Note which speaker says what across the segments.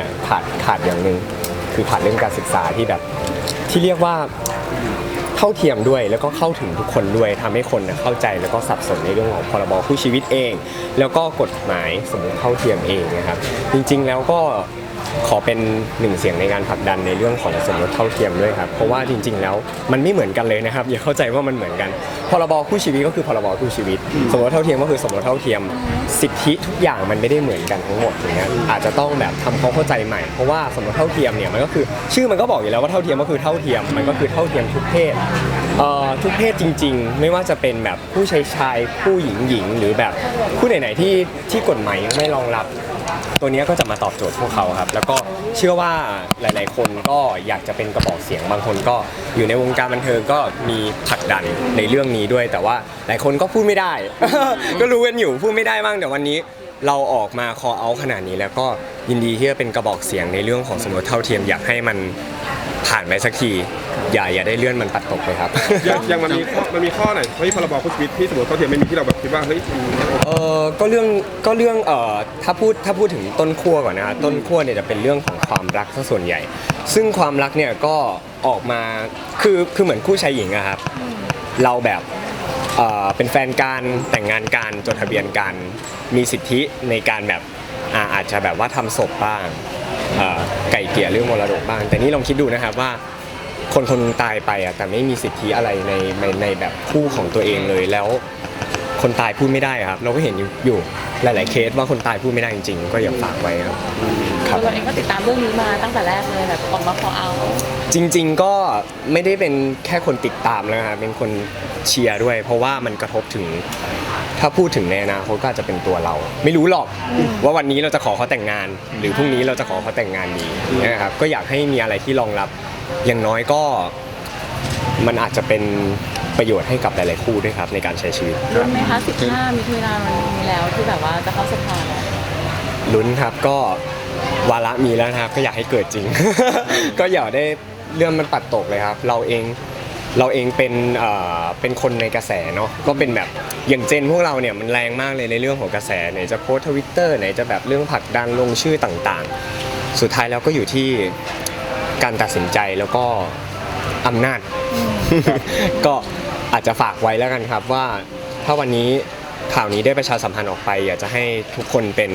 Speaker 1: เนี่ยขาดขาดอย่างหนึ่งคือขาดเรื่องการศึกษาที่แบบ ที่เรียกว่าเท่าเทียมด้วยแล้วก็เข้าถึงทุกคนด้วยทำให้คนนะเข้าใจแล้วก็สับสนในเรื่องของพรบคู่ชีวิตเอง แล้วก็กฎหมายสมรสเท่าเทียมเองนะครับ จริงๆแล้วก็ ขอเป็นหนึ่งเสียงในการผลักดันในเรื่องของสมรสเท่าเทียมด้วยครับ เพราะว่าจริง ๆ แล้วมันไม่เหมือนกันเลยนะครับ อย่าเข้าใจว่ามันเหมือนกัน พรบคู่ชีวิตก็คือพรบคู่ชีวิต สมรสเท่าเทียมก็คือสมรสเท่าเทียม สิทธิทุกอย่างมันไม่ได้เหมือนกันทั้งหมดอย่างเงี้ยอาจจะต้องแบบทำความเข้าใจใหม่ เพราะว่าสมรสเท่าเทียมเนี่ยมันก็คือชื่อมันก็บอกอยู่แล้วว่าเท่าเทียมก็คือเท่าเทียม มันก็คือเท่าเทียมทุกเพศเอ่อทุกเพศจริง ๆ ไม่ว่าจะเป็นแบบผู้ชายชายผู้หญิงหญิงหรือแบบผู้ไหนๆที่ที่กฎหมายยังไม่รองรับ ตัวเนี้ยก็จะมาตอบโจทย์พวกเขาครับ แล้วก็เชื่อว่าหลาย ๆ คนก็อยากจะเป็นกระบอกเสียงบางคนก็อยู่ในวงการบันเทิงก็มีผลักดันในเรื่องนี้ด้วย แต่ว่าหลายคนก็พูดไม่ได้ ก็รู้กันอยู่พูดไม่ได้บ้างแต่วันนี้ เราออกมาคอเอาขนาดนี้แล้วก็ยินดีที่จะเป็นกระบอกเสียงในเรื่องของสมรสเท่าเทียมอยากให้มัน ผ่านไปสักที อย่าอย่าได้เลื่อนมันปัดตกเลยครับ
Speaker 2: ยังยังมันมีข้อมันมีข้อไหนเฮ้ยพรบคู่ชีวิตที่สมมติเขาเทียมไม่มีที่เราแบบคิดว่าเฮ้ยมันไม่โอเค
Speaker 1: เออก็เรื่องก็เรื่องเอ่อถ้าพูดถ้าพูดถึงต้นขั้วก่อนนะฮะต้นขั้วเนี่ยจะเป็นเรื่องของความรักซะส่วนใหญ่ ซึ่งความรักเนี่ยก็ออกมาคือคือเหมือนคู่ชายหญิงอะครับ เราแบบเอ่อเป็นแฟนกันแต่งงานกันจดทะเบียนกัน มีสิทธิในการแบบอ่าอาจจะแบบว่าทำศพบ้างเอ่อ ไก่เกี่ยเรื่องมรดกบ้าง แต่นี่ลองคิดดูนะครับว่าคนคนตายไปอะแต่ไม่มีสิทธิอะไรในในในแบบคู่ของตัวเองเลยแล้ว คนตายพูดไม่ได้อะครับ เราก็เห็นอยู่อยู่หลาย ๆ เคสว่าคนตายพูดไม่ได้จริง ๆ ก็อยากฝากไว้ครับครับ
Speaker 3: ตัวเราเองก็ติดตามเรื่องนี้มาตั้งแต่แรกเลยแบบออกมาขอเอา
Speaker 1: จริง ๆ ก็ไม่ได้เป็นแค่คนติดตามแล้วครับเป็นคนเชียร์ด้วย เพราะว่ามันกระทบถึง ถ้าพูดถึงในอนาคตก็อาจจะเป็นตัวเรา ไม่รู้หรอกว่าวันนี้เราจะขอเขาแต่งงาน หรือพรุ่งนี้เราจะขอเขาแต่งงานดีนะครับก็อยากให้มีอะไรที่รองรับ อย่างน้อยก็มันอาจจะเป็น ประโยชน์ให้กับหลายๆคู่ด้วยครับในการใช้ชีวิต
Speaker 3: รุ่นไหมคะ 15 มิถุนายนมันมีแล้วที่แบบว่าจะเข้าสภาแล้ว
Speaker 1: ลุ้นครับก็วาระมีแล้วนะครับ ก็อยากให้เกิดจริง ก็อย่าได้เรื่องมันปัดตกเลยครับ เราเองเราเองเป็นเอ่อเป็นคนในกระแสเนาะก็เป็นแบบอย่างเจนพวกเราเนี่ยมันแรงมากเลยในเรื่องของกระแสไหนจะโพสทวิตเตอร์ไหนจะแบบเรื่องผลักดันลงชื่อต่างๆ สุดท้ายแล้วก็อยู่ที่การตัดสินใจแล้วก็อำนาจ ก็ อาจจะฝากไว้แล้วกันครับว่าถ้าวันนี้ข่าวนี้ได้ประชาสัมพันธ์ออกไป อยากจะให้ทุกคนเป็น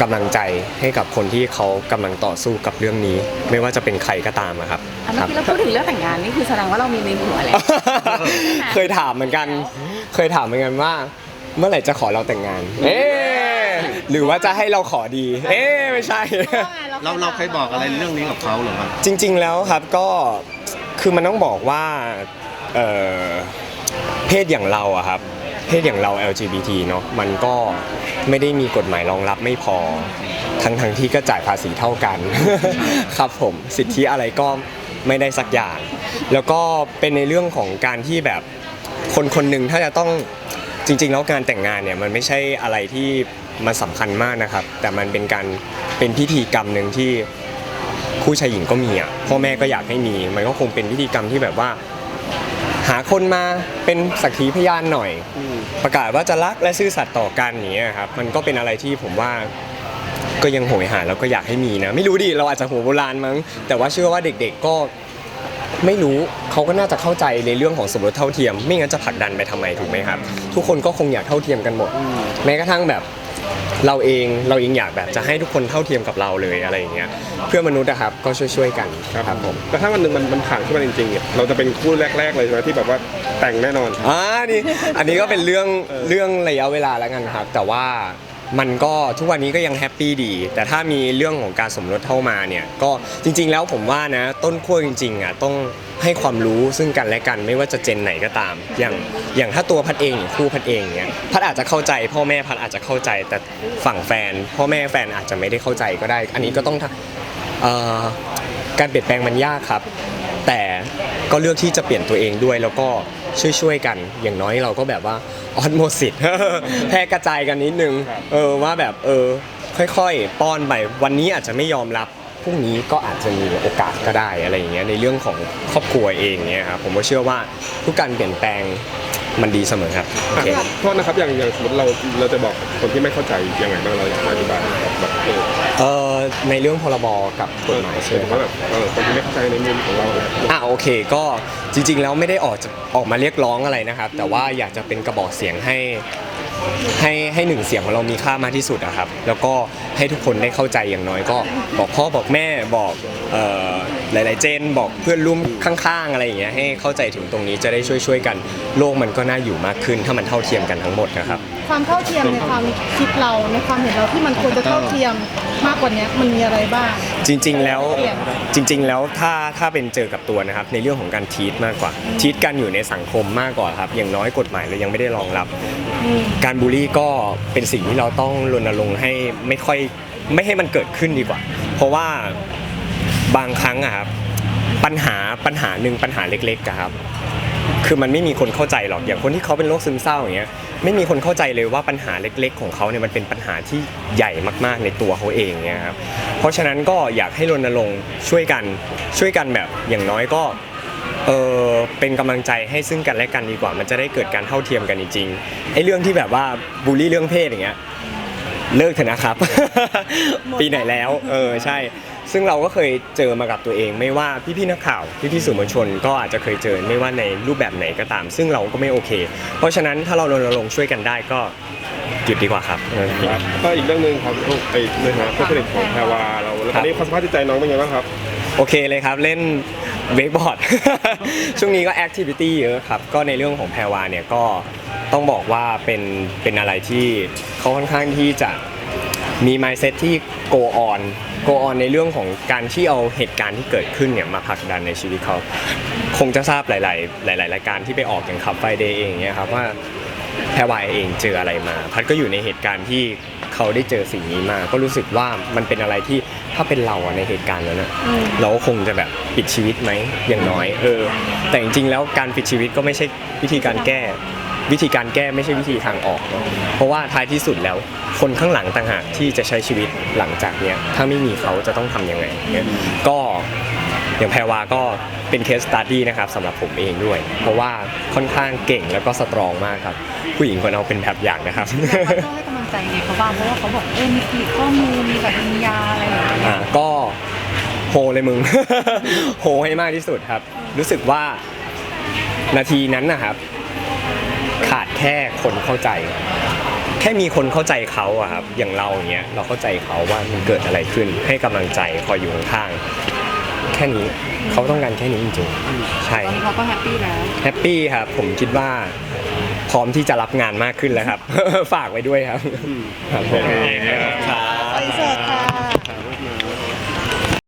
Speaker 1: กำลังใจให้กับคนที่เขากำลังต่อสู้กับเรื่องนี้ ไม่ว่าจะเป็นใครก็ตามอะครับ
Speaker 3: อะ
Speaker 1: ค
Speaker 3: เมื่อ
Speaker 1: รับ
Speaker 3: กี้เราพูดถึงเรื่องแต่งงานนี่คือแสดงว่าเรามีในหัวแล้ว
Speaker 1: เคยถามเหมือนกัน เคยถามเหมือนกันว่า เมื่อไหร่จะขอเราแต่งงาน เอ๊ะหรือว่าจะให้เราขอดี เอ๊ะไม่ใช่
Speaker 4: เราเราเคยบอกอะไรเรื่องนี้กับเขาเหรอครับ
Speaker 1: จริงๆแล้วครับก็คือมันต้องบอกว่า เอ่อเพศอย่างเราอะครับเพศอย่างเรา LGBT เนาะมันก็ไม่ได้มีกฎหมายรองรับไม่พอ ทั้งทั้งที่ก็จ่ายภาษีเท่ากัน ครับผมสิทธิอะไรก็ไม่ได้สักอย่าง แล้วก็เป็นในเรื่องของการที่แบบคนคนหนึ่งถ้าจะต้องจริง ๆ แล้วการแต่งงานเนี่ยมันไม่ใช่อะไรที่มันสำคัญมากนะครับ แต่มันเป็นการเป็นพิธีกรรมหนึ่งที่คู่ชายหญิงก็มีอะพ่อแม่ก็อยากให้มี มันก็คงเป็นพิธีกรรมที่แบบว่า หาคนมาเป็นสักขีพยานหน่อย ประกาศว่าจะรักและซื่อสัตย์ต่อกันอย่างเงี้ยครับมันก็เป็นอะไรที่ผมว่าก็ยังโหยหาแล้วก็อยากให้มีนะ ไม่รู้ดิเราอาจจะหัวโบราณมั้ง แต่ว่าเชื่อว่าเด็กๆก็ไม่รู้เขาก็น่าจะเข้าใจในเรื่องของสมรสเท่าเทียม ไม่งั้นจะผลักดันไปทำไมถูกไหมครับ ทุกคนก็คงอยากเท่าเทียมกันหมด แม้กระทั่งแบบ เราเองเราเองอยากแบบจะให้ทุกคนเท่าเทียมกับเราเลยอะไรอย่างเงี้ยเพื่อมนุษย์นะครับก็ช่วยๆกันครับผม
Speaker 2: แต่ถ้าวันหนึ่งมันมันผ่านขึ้นมาจริงๆเนี่ยเราจะเป็นคู่แรก ๆ เลยใช่ไหมที่แบบว่าแต่งแน่นอน
Speaker 1: อ่านี่อันนี้ก็เป็นเรื่องเรื่องระยะเวลาแล้วกันครับ แต่ว่า มันก็ทุกวันนี้ก็ยังแฮปปี้ดี แต่ถ้ามีเรื่องของการสมรสเข้ามาเนี่ยก็จริง ๆ แล้วผมว่านะต้นขั้วจริงๆอะต้องให้ความรู้ซึ่งกันและกันไม่ว่าจะเจนไหนก็ตาม อย่างอย่างถ้าตัวพัดเองหรือคู่พัดเองเนี่ยพัดอาจจะเข้าใจ พ่อแม่พัดอาจจะเข้าใจแต่ฝั่งแฟน พ่อแม่แฟนอาจจะไม่ได้เข้าใจก็ได้ อันนี้ก็ต้องการเปลี่ยนแปลงมันยากครับ แต่ก็เลือกที่จะเปลี่ยนตัวเองด้วยแล้วก็ ช่วยๆกัน อย่างน้อยเราก็แบบว่าออนโมสิตแพร่กระจายกันนิดนึง
Speaker 2: ครับ
Speaker 1: เออว่าแบบเออค่อยๆ ป้อนไปวันนี้อาจจะไม่ยอมรับพรุ่งนี้ก็อาจจะมีโอกาสก็ได้อะไรอย่างเงี้ยในเรื่องของครอบครัวเองเนี่ยครับผมก็เชื่อว่าทุกการเปลี่ยนแปลงมันดีเสมอครับโอเค
Speaker 2: อะโทษนะครับอย่างอย่างสมมติเราเราจะบอกคนที่ไม่เข้าใจยังไงบ้างเราอยากอธิบายแบบเออ
Speaker 1: เออ ในเรื่องพรบกับกฎหมายใช่ไหม
Speaker 2: ผม
Speaker 1: ครั
Speaker 2: ว่า
Speaker 1: บ
Speaker 2: แบบเออคนที่ไม่เข้าใจในมุมของเราเนี่ย
Speaker 1: อะโอเคก็จริงๆแล้วไม่ได้ออกจะออกมาเรียกร้องอะไรนะครับ แต่ว่าอยากจะเป็นกระบอกเสียงให้ให้ให้หนึ่งเสียงของเรามีค่ามากที่สุดอะครับ แล้วก็ให้ทุกคนได้เข้าใจอย่างน้อยก็บอกพ่อบอกแม่บอกเอ่อหลายๆเจนบอกเพื่อนร่วมข้างๆ อะไรอย่างเงี้ยให้เข้าใจถึงตรงนี้จะได้ช่วยๆกัน โลกมันก็น่าอยู่มากขึ้น ถ้ามันเท่าเทียมกันทั้งหมดนะครับ
Speaker 5: ความเท่าเทียมในความคิดเราในความเห็นเราที่มันควรจะเท่าเทียม มากกว่านี้มันมีอะไรบ้าง
Speaker 1: จริง ๆ แล้ว
Speaker 5: เปลี่ยน
Speaker 1: จริง ๆ แล้วถ้าถ้าเป็นเจอกับตัวนะครับ ในเรื่องของการทีตมากกว่าทีตกันอยู่ในสังคมมากกว่าครับ อย่างน้อยกฎหมายเรายังไม่ได้รองรับ การบูลลี่ก็เป็นสิ่งที่เราต้องรณรงค์ให้ไม่ค่อยไม่ให้มันเกิดขึ้นดีกว่า เพราะว่าบางครั้งอะครับปัญหาปัญหาหนึ่งปัญหาเล็กๆอะครับ คือมันไม่มีคนเข้าใจหรอกอย่างคนที่เขาเป็นโรคซึมเศร้าอย่างเงี้ยไม่มีคนเข้าใจเลยว่าปัญหาเล็ก ๆ ของเขาเนี่ยมันเป็นปัญหาที่ใหญ่มากๆในตัวเขาเองเนี่ยครับเพราะฉะนั้นก็อยากให้รณรงค์ช่วยกันช่วยกันแบบอย่างน้อยก็เออเป็นกำลังใจให้ซึ่งกันและกันดีกว่า มันจะได้เกิดการเท่าเทียมกันจริงๆไอ้เรื่องที่แบบว่าบูลลี่เรื่องเพศอย่างเงี้ย เลิกเถอะนะครับ ปีไหนแล้ว เออใช่ ซึ่งเราก็เคยเจอมากับตัวเอง ไม่ว่าพี่ๆนักข่าวพี่ๆสื่อมวลชน ก็อาจจะเคยเจอไม่ว่าในรูปแบบไหนก็ตาม ซึ่งเราก็ไม่โอเค เพราะฉะนั้นถ้าเรารณรงค์ช่วยกันได้ก็หยุดดีกว่าครับเออ
Speaker 2: ครับก็อีกเรื่องหนึ่งครับลูกไอ้ในฐานะเพื่อนสนิทของแพรวาเราแล้วตอนนี้ความสภาพจิตใจน้องเป็นไงบ้างครับ
Speaker 1: โอเคเลยครับ เล่นเวกบอร์ด ช่วงนี้ก็แอคทิวิตี้เยอะครับ ก็ในเรื่องของแพรวาเนี่ยก็ ต้องบอกว่าเป็นเป็นอะไรที่เขาค่อนข้างที่จะมี mindset ที่ go on go on ในเรื่องของการที่เอาเหตุการณ์ที่เกิดขึ้นเนี่ยมาผลักดันในชีวิตเขา คงจะทราบหลาย ๆ หลาย ๆ รายการที่ไปออกอย่างขับไฟเดย์เองเนี่ยครับว่าแพรวายเองเจออะไรมา พัดก็อยู่ในเหตุการณ์ที่เขาได้เจอสิ่งนี้มา ก็รู้สึกว่ามันเป็นอะไรที่ถ้าเป็นเราอะในเหตุการณ์นั้นอะเราก็คงจะแบบปิดชีวิตไหมอย่างน้อยเออแต่จริงๆแล้วการปิดชีวิตก็ไม่ใช่วิธีการแก้ วิธีการแก้ไม่ใช่วิธีทางออกเนอะเพราะว่าท้ายที่สุดแล้ว คนข้างหลังต่างหากที่จะใช้ชีวิตหลังจากเนี้ยถ้าไม่มีเขาจะต้องทำยังไงเนี่ยก็อย่างแพรวาก็เป็นเคสตัดดี้นะครับสำหรับผมเองด้วย เพราะว่าค่อนข้างเก่งแล้วก็สตรองมากครับ ผู้หญิงคนเอาเป็นแบบอย่างนะครับ
Speaker 3: เราให้กำลังใจไงเขาบ้างเพราะว่าเขาบอกเออมีขีดข้อมือมีแบบมียาอะไรอย่างเงี้ย
Speaker 1: อ่าก็โฮเลยมึงโฮให้มากที่สุดครับ รู้สึกว่านาทีนั้นนะครับ ขาดแค่คนเข้าใจ แค่มีคนเข้าใจเขาอะครับอย่างเราอย่างเงี้ยเราเข้าใจเขาว่ามันเกิดอะไรขึ้น ให้กำลังใจคอยอยู่ข้างๆแค่นี้เขาต้องการแค่นี้จริงๆใช่
Speaker 3: ตอนนี้เขาก็แฮปปี้แล้ว
Speaker 1: แฮปปี้ครับ ผมคิดว่าพร้อมที่จะรับงานมากขึ้นแล้วครับ ฝากไว้ด้วยครับ ครับผมครับ
Speaker 5: ไปเสิร์ฟ